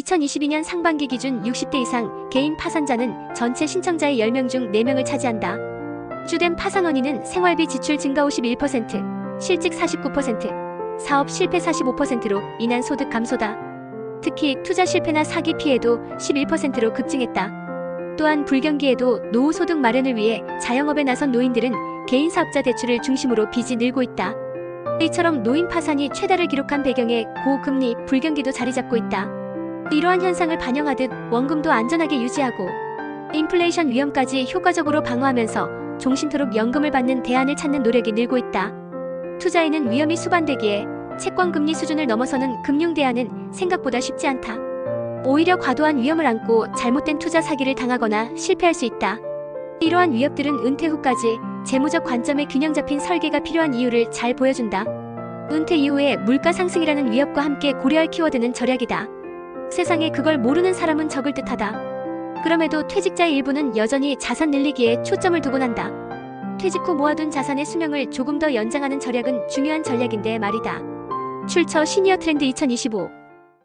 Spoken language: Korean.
2022년 상반기 기준 60대 이상 개인 파산자는 전체 신청자의 10명 중 4명을 차지한다. 주된 파산 원인은 생활비 지출 증가 51%, 실직 49%, 사업 실패 45%로 인한 소득 감소다. 특히 투자 실패나 사기 피해도 11%로 급증했다. 또한 불경기에도 노후 소득 마련을 위해 자영업에 나선 노인들은 개인 사업자 대출을 중심으로 빚이 늘고 있다. 이처럼 노인 파산이 최다를 기록한 배경에 고금리, 불경기도 자리 잡고 있다. 이러한 현상을 반영하듯 원금도 안전하게 유지하고 인플레이션 위험까지 효과적으로 방어하면서 종신토록 연금을 받는 대안을 찾는 노력이 늘고 있다. 투자에는 위험이 수반되기에 채권 금리 수준을 넘어서는 금융 대안은 생각보다 쉽지 않다. 오히려 과도한 위험을 안고 잘못된 투자 사기를 당하거나 실패할 수 있다. 이러한 위협들은 은퇴 후까지 재무적 관점의 균형 잡힌 설계가 필요한 이유를 잘 보여준다. 은퇴 이후에 물가 상승이라는 위협과 함께 고려할 키워드는 절약이다. 세상에 그걸 모르는 사람은 적을 듯하다. 그럼에도 퇴직자의 일부는 여전히 자산 늘리기에 초점을 두곤 한다. 퇴직 후 모아둔 자산의 수명을 조금 더 연장하는 절약은 중요한 전략인데 말이다. 출처 시니어 트렌드 2025